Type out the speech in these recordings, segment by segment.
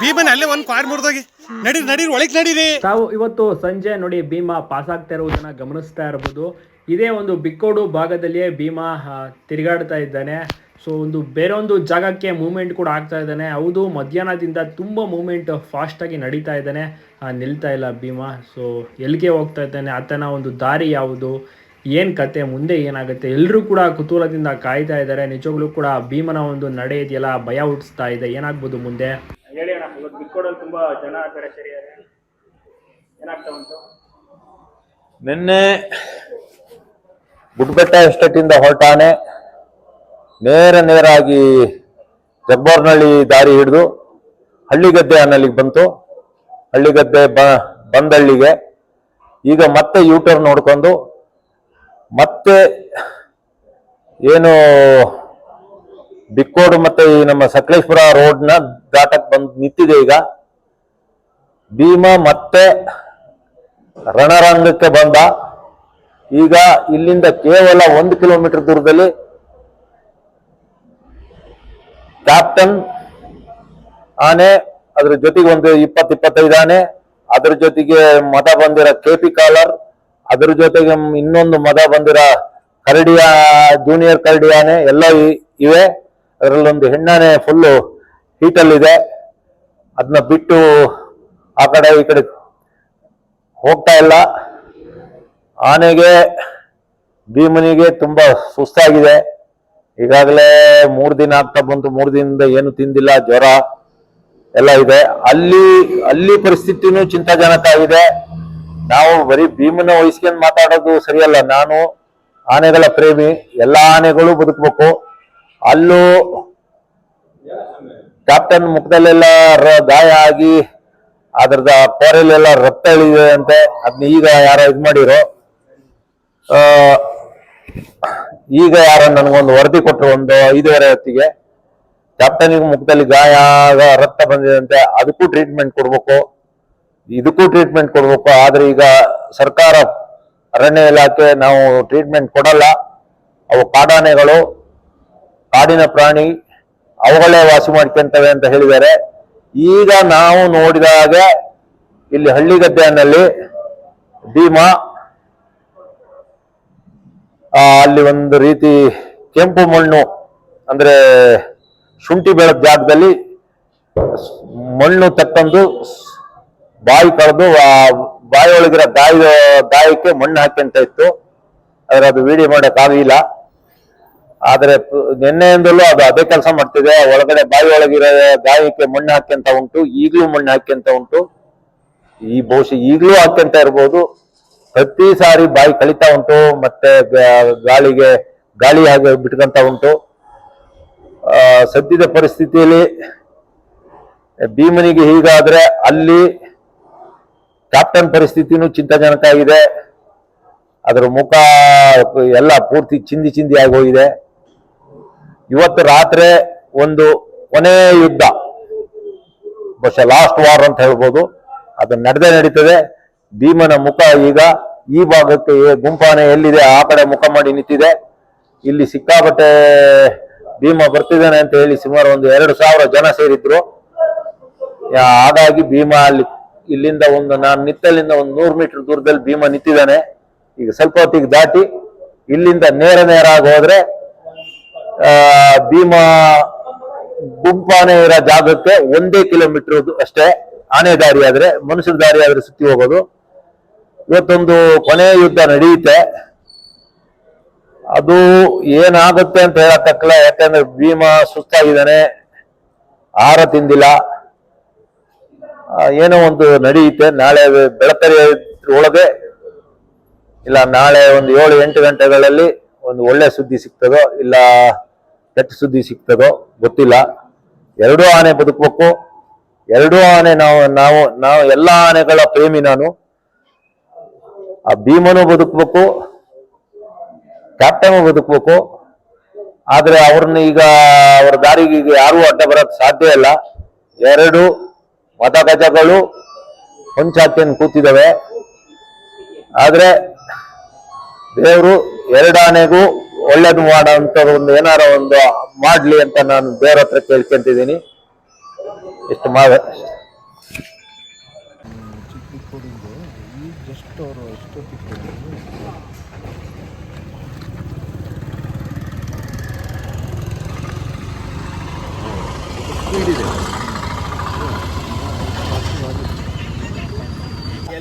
ಭೀಮನ ಅಲ್ಲೇ ಒಂದು ಕ್ವಾರ್ ಮುರಿದೋಗಿ. ನಡೀರಿ ನಡೀರಿ ಒಳಗೆ ನಡೀರಿ ತಾವು ಇವತ್ತು ಸಂಜೆ ನೋಡಿ ಭೀಮಾ ಪಾಸ್ ಆಗ್ತಾ ಇರುವುದನ್ನ ಗಮನಿಸ್ತಾ ಇರಬಹುದು ಇದೇ ಒಂದು ಬಿಕ್ಕೋಡು ಭಾಗದಲ್ಲಿಯೇ ಭೀಮಾ ಆ, ತಿರುಗಾಡ್ತಾ ಇದ್ದಾನೆ. ಸೊ ಒಂದು ಬೇರೆ ಒಂದು ಜಾಗಕ್ಕೆ ಮೂವ್ಮೆಂಟ್ ಕೂಡ ಆಗ್ತಾ ಇದ್ದಾನೆ. ಹೌದು ಮಧ್ಯಾಹ್ನದಿಂದ ತುಂಬ ಮೂವ್ಮೆಂಟ್ ಆಗಿ ನಡೀತಾ ಇದ್ದಾನೆ. ಆ, ನಿಲ್ತಾ ಇಲ್ಲ ಭೀಮಾ. ಸೊ ಎಲ್ಲಿಗೆ ಹೋಗ್ತಾ ಇದ್ದಾನೆ? ಆತನ ಒಂದು ದಾರಿ ಯಾವುದು? ಏನು ಕತೆ ಮುಂದೆ ಏನಾಗುತ್ತೆ? ಎಲ್ಲರೂ ಕೂಡ ಕುತೂಹಲದಿಂದ ಕಾಯ್ತಾ ಇದ್ದಾರೆ. ನಿಜವಾಗ್ಲೂ ಕೂಡ ಭೀಮನ ಒಂದು ನಡೆ ಇದೆಯಲ್ಲ ಭಯ ಹುಟ್ಟಿಸ್ತಾ ಇದೆ. ಏನಾಗ್ಬೋದು ಮುಂದೆ? ಹೇಳಿ ಅಣ್ಣ ಇವತ್ತು ಬಿಕ್ಕೋಡಲ್ಲಿ ತುಂಬ ಜನ ಬೇರೆ ಸೇರಿದ್ದಾರೆ. ಏನಾಗ್ತಾ ಉಂಟು? ನಿನ್ನೆ ಗುಡ್ಬೆಟ್ಟ ಎಸ್ಟೇಟಿಂದ ಹೊರಟಾನೆ ನೇರ ನೇರಾಗಿ ಜಗ್ಬೋರ್ನಹಳ್ಳಿ ದಾರಿ ಹಿಡಿದು ಹಳ್ಳಿಗದ್ದೆ ಅನ್ನಲ್ಲಿಗೆ ಬಂತು. ಹಳ್ಳಿಗದ್ದೆ ಬ ಬಂದಳ್ಳಿಗೆ. ಈಗ ಮತ್ತೆ ಯೂಟರ್ ನೋಡ್ಕೊಂಡು ಮತ್ತೆ ಏನು ಬಿಕ್ಕೋಡು ಮತ್ತೆ ಈ ನಮ್ಮ ಸಕಲೇಶ್ಪುರ ರೋಡ್ನ ದಾಟಕ್ಕೆ ಬಂದು ನಿಂತಿದೆ ಈಗ. ಭೀಮಾ ಮತ್ತೆ ರಣರಂಗಕ್ಕೆ ಬಂದ. ಈಗ ಇಲ್ಲಿಂದ ಕೇವಲ ಒಂದು ಕಿಲೋಮೀಟರ್ ದೂರದಲ್ಲಿ ಕ್ಯಾಪ್ಟನ್ ಆನೆ, ಅದ್ರ ಜೊತೆಗೆ ಒಂದು ಇಪ್ಪತ್ ಇಪ್ಪತ್ತೈದು ಆನೆ, ಅದ್ರ ಜೊತೆಗೆ ಮತ ಬಂದಿರೋ ಕೆ ಪಿ ಕಾಲರ್ ಅದ್ರ ಜೊತೆಗೆ ಇನ್ನೊಂದು ಮದ ಬಂದಿರೋ ಕರಡಿಯ ಜೂನಿಯರ್ ಕರಡಿಯಾನೆ ಎಲ್ಲ ಇವೆ. ಅದರಲ್ಲೊಂದು ಹೆಣ್ಣಾನೆ ಫುಲ್ಲು ಹೀಟಲ್ಲಿದೆ ಅದನ್ನ ಬಿಟ್ಟು ಆ ಕಡೆ, ಈ ಕಡೆ ಹೋಗ್ತಾ ಇಲ್ಲ. ಆನೆಗೆ, ಭೀಮನಿಗೆ ತುಂಬಾ ಸುಸ್ತಾಗಿದೆ. ಈಗಾಗಲೇ ಮೂರು ದಿನ ಆಗ್ತಾ ಬಂತು. ಮೂರು ದಿನದಿಂದ ಏನು ತಿಂದಿಲ್ಲ. ಜ್ವರ ಎಲ್ಲ ಇದೆ. ಅಲ್ಲಿ ಅಲ್ಲಿ ಪರಿಸ್ಥಿತಿನೂ ಚಿಂತಾಜನಕ ಆಗಿದೆ. ನಾವು ಬರೀ ಭೀಮನ ವಹಿಸ್ಕೊಂಡು ಮಾತಾಡೋದು ಸರಿಯಲ್ಲ. ನಾನು ಆನೆಗಳ ಪ್ರೇಮಿ, ಎಲ್ಲ ಆನೆಗಳು ಬದುಕಬೇಕು. ಅಲ್ಲೂ ಕ್ಯಾಪ್ಟನ್ ಮುಖದಲ್ಲೆಲ್ಲ ಗಾಯ ಆಗಿ ಅದರದ ಕೋರಲ್ಲೆಲ್ಲ ರಕ್ತ ಇಳಿದಿದೆ ಅಂತೆ ಅದನ್ನ ಈಗ ಯಾರ ಇದು ಮಾಡಿರೋ. ಈಗ ಯಾರ ನನಗೊಂದು ವರದಿ ಕೊಟ್ಟರು ಒಂದು ಐದುವರೆ ಹೊತ್ತಿಗೆ. ಕ್ಯಾಪ್ಟನಿಗೆ ಮುಖದಲ್ಲಿ ಗಾಯ ರಕ್ತ ಬಂದಿದೆ ಅಂತೆ ಅದಕ್ಕೂ ಟ್ರೀಟ್ಮೆಂಟ್ ಕೊಡ್ಬೇಕು. ಇದಕ್ಕೂ ಟ್ರೀಟ್ಮೆಂಟ್ ಕೊಡಬೇಕು. ಆದರೆ ಈಗ ಸರ್ಕಾರ ಅರಣ್ಯ ಇಲಾಖೆ ನಾವು ಟ್ರೀಟ್ಮೆಂಟ್ ಕೊಡಲ್ಲ. ಅವು ಕಾಡಾನೆಗಳು, ಕಾಡಿನ ಪ್ರಾಣಿ, ಅವುಗಳೇ ವಾಸಿ ಮಾಡ್ಕೊಂತವೆ ಅಂತ ಹೇಳಿದ್ದಾರೆ. ಈಗ ನಾವು ನೋಡಿದಾಗ ಇಲ್ಲಿ ಹಳ್ಳಿಗದ್ದೆನಲ್ಲಿ ಭೀಮಾ ಅಲ್ಲಿ ಒಂದು ರೀತಿ ಕೆಂಪು ಮಣ್ಣು, ಅಂದ್ರೆ ಶುಂಠಿ ಬೆಳೆದ ಜಾಗದಲ್ಲಿ ಮಣ್ಣು ತಕ್ಕಂದು ಬಾಯಿ ಕಳೆದು ಆ ಬಾಯಿ ಒಳಗಿರೋ ಗಾಯ ಗಾಯಕ್ಕೆ ಮಣ್ಣು ಹಾಕ್ಯಂತ ಇತ್ತು. ಆದ್ರೆ ಅದು ವಿಡಿಯೋ ಮಾಡಕ್ ಆಗಲಿಲ್ಲ. ಆದ್ರೆ ನಿನ್ನೆಯಿಂದಲೂ ಅದು ಅದೇ ಕೆಲಸ ಮಾಡ್ತಿದೆ. ಒಳಗಡೆ ಬಾಯಿ ಒಳಗಿರೋ ಗಾಯಕ್ಕೆ ಮಣ್ಣು ಹಾಕ್ಯಂತ ಉಂಟು, ಈಗಲೂ ಮಣ್ಣು ಹಾಕ್ಯಂತ ಉಂಟು. ಈ ಬಹುಶಃ ಈಗಲೂ ಹಾಕ್ಯಂತ ಇರ್ಬೋದು. ಪ್ರತಿ ಸಾರಿ ಬಾಯಿ ಕಳಿತಾ ಉಂಟು, ಮತ್ತೆ ಗಾಳಿಗೆ ಗಾಳಿ ಹಾಗೆ ಬಿಟ್ಕಂತ ಉಂಟು. ಸದ್ಯದ ಪರಿಸ್ಥಿತಿಯಲ್ಲಿ ಭೀಮನಿಗೆ ಹೀಗಾದ್ರೆ ಅಲ್ಲಿ ಕ್ಯಾಪ್ಟನ್ ಪರಿಸ್ಥಿತಿನೂ ಚಿಂತಾಜನಕ ಆಗಿದೆ. ಅದರ ಮುಖ ಎಲ್ಲ ಪೂರ್ತಿ ಚಿಂದಿ ಚಿಂದಿ ಆಗೋಗಿದೆ ಇವತ್ತು ರಾತ್ರಿ ಒಂದು ಕೊನೆ ಯುದ್ಧ, ಬಹುಶಃ ಲಾಸ್ಟ್ ವಾರ್ ಅಂತ ಹೇಳ್ಬೋದು. ಅದು ನಡೆದೇ ನಡೀತದೆ. ಭೀಮನ ಮುಖ ಈಗ ಈ ಭಾಗಕ್ಕೆ ಗುಂಪಾನೆ ಎಲ್ಲಿದೆ, ಆ ಕಡೆ ಮುಖ ಮಾಡಿ ನಿಂತಿದೆ. ಇಲ್ಲಿ ಸಿಕ್ಕಾಪಟ್ಟೆ ಭೀಮ ಬರ್ತಿದ್ದಾನೆ ಅಂತ ಹೇಳಿ ಸುಮಾರು ಒಂದು ಎರಡು ಸಾವಿರ ಜನ ಸೇರಿದ್ರು. ಹಾಗಾಗಿ ಭೀಮ ಅಲ್ಲಿ ಇಲ್ಲಿಂದ ಒಂದು ನಾನು ನಿತ್ತಲ್ಲಿಂದ ಒಂದು ನೂರು ಮೀಟರ್ ದೂರದಲ್ಲಿ ಭೀಮ ನಿಂತಿದ್ದಾನೆ. ಈಗ ಸ್ವಲ್ಪ ಹೊತ್ತಿಗೆ ದಾಟಿ ಇಲ್ಲಿಂದ ನೇರ ನೇರ ಆಗಿ ಹೋದ್ರೆ ಭೀಮ ಗುಂಪಾನೆ ಇರೋ ಜಾಗಕ್ಕೆ ಒಂದೇ ಕಿಲೋಮೀಟರ್ ಅಷ್ಟೇ. ಆನೆ ದಾರಿ ಆದ್ರೆ, ಮನುಷ್ಯರ ದಾರಿ ಆದ್ರೆ ಸುತ್ತಿ ಹೋಗೋದು. ಇವತ್ತೊಂದು ಕೊನೆಯ ಯುದ್ಧ ನಡೆಯುತ್ತೆ. ಅದು ಏನಾಗುತ್ತೆ ಅಂತ ಹೇಳಕ್ಕಲ್ಲ ಯಾಕಂದ್ರೆ ಭೀಮ ಸುಸ್ತಾಗಿದ್ದಾನೆ. ಆಹಾರ ತಿಂದಿಲ್ಲ. ಏನೋ ಒಂದು ನಡೆಯುತ್ತೆ. ನಾಳೆ ಬೆಳಕರಿ ಒಳಗೆ, ಇಲ್ಲ ನಾಳೆ ಒಂದು ಏಳು, ಎಂಟು ಗಂಟೆಗಳಲ್ಲಿ ಒಂದು ಒಳ್ಳೆ ಸುದ್ದಿ ಸಿಗ್ತದೋ, ಇಲ್ಲ ಕೆಟ್ಟ ಸುದ್ದಿ ಸಿಗ್ತದೋ, ಗೊತ್ತಿಲ್ಲ. ಎರಡೂ ಆನೆ ಬದುಕಬೇಕು. ಎರಡೂ ಆನೆ ನಾವು ನಾವು ನಾವು ಎಲ್ಲ ಆನೆಗಳ ಪ್ರೇಮಿ ನಾನು. ಆ ಭೀಮನು ಬದುಕಬೇಕು. ಕ್ಯಾಪ್ಟನ್ ಬದುಕಬೇಕು. ಆದರೆ ಅವ್ರನ್ನ ಈಗ, ಅವ್ರ ದಾರಿಗೆ ಈಗ ಯಾರೂ ಅಡ್ಡ ಬರೋಕ್ಕೆ ಸಾಧ್ಯ ಇಲ್ಲ. ಎರಡು ಮತಗಜಗಳು ಹೊಂಚಾತಿಯನ್ನು ಕೂತಿದ್ದಾವೆ ಆದರೆ ದೇವರು ಎರಡಾನೆಗೂ ಒಳ್ಳೇದು ಮಾಡೋ ಒಂದು ಏನಾರ ಒಂದು ಮಾಡ್ಲಿ ಅಂತ ನಾನು ದೇವ್ರ ಹತ್ರ ಕೇಳ್ಕೊಂತಿದ್ದೀನಿ. ಇಷ್ಟು ಮಾಡ ಸ್ಪೀಡ್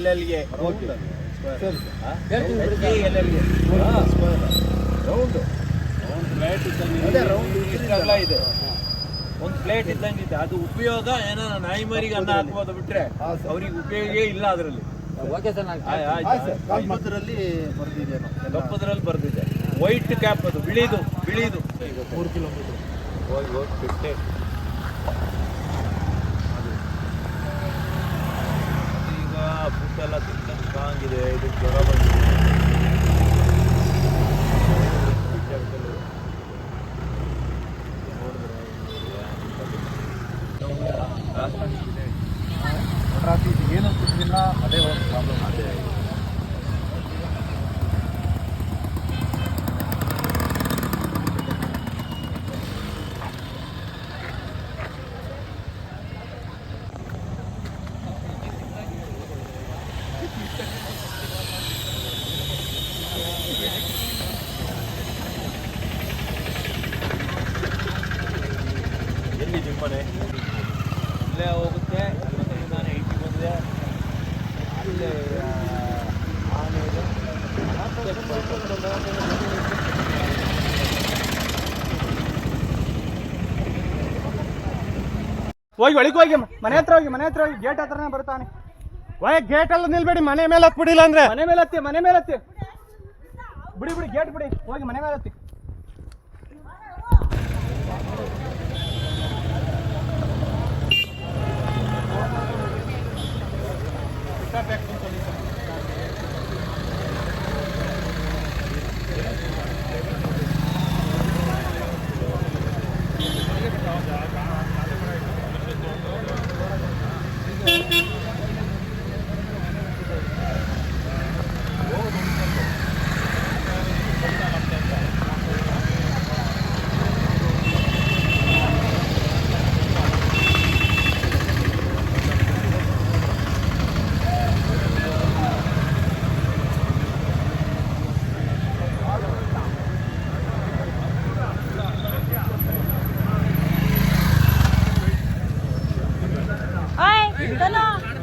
ಅವರು ಎಷ್ಟೊತ್ತಿಗೆ ಎಲ್ಲೆಲ್ಲಿಗೆ ರೌಂಡ್ ಪ್ಲೇಟ್ ಇದ್ದಂಗೆ ಇದೆ. ಒಂದು ಪ್ಲೇಟ್ ಇದ್ದಂಗಿದೆ ಅದು ಉಪಯೋಗ ಏನೋ ನಾಯಿ ಮರಿಗೆ ಅನ್ನ ಹಾಕ್ಬೋದು ಬಿಟ್ರೆ ಅವ್ರಿಗೆ ಉಪಯೋಗ ಇಲ್ಲ ಅದರಲ್ಲಿ. ದಪ್ಪದ್ರಲ್ಲಿ ಬರ್ದಿದ್ದೇನೋ ಕಪ್ಪದ್ರಲ್ಲಿ ಬರ್ದಿದೆ ವೈಟ್ ಕ್ಯಾಪ್ ಅದು. ಬಿಳಿದು ಬಿಳಿದು. ಮೂರು ಕಿಲೋಮೀಟರ್ ಹೋಗಿ ಹೋಗಿ ಬಿಟ್ಟೆ ಈಗ ಎಲ್ಲ ತಿಂದ ಸ್ಟ್ರಾಂಗ್ ಇದೆ ಇದು ಜ್ವರ ಬಂದಿದೆ. ಏನು ಅದೇ ಒಂದು ಪ್ರಾಬ್ಲಮ್ ಅದೇ ಎಲ್ಲಿ ನಿಮ್ಮ ಮನೆ ಇಲ್ಲೇ ಹೋಗುತ್ತೆ ಮತ್ತೆ ನಾನು ಐಟಿ ಬಂದೆ ಅಲ್ಲೇ ಆ, ಆನೆ ಇದೆ. ಮತ್ತೆ ಹೋಗಿ ಒಳಗೆ ಹೋಗಿ ಮನೆ ಹತ್ರ ಹೋಗಿ ಮನೆ ಹತ್ರ ಹೋಗಿ ಗೇಟ್ ಹತ್ರನೇ ಬರ್ತಾನೆ ಒಳಗೆ ಗೇಟ್ ಅಲ್ಲಿ ನಿಲ್ಬೇಡಿ ಮನೆ ಮೇಲೆ ಹತ್ಬಿಡಿಲ್ಲ ಅಂದ್ರೆ ಮನೆ ಮೇಲೆ ಹತ್ತಿ ಮನೆ ಮೇಲೆ ಹತ್ತಿ. ಬಿಡಿ ಬಿಡಿ ಗೇಟ್ ಬಿಡಿ. ಹೋಗಿ ಮನೆ ಮೇಲೆ ಹತ್ತಿ.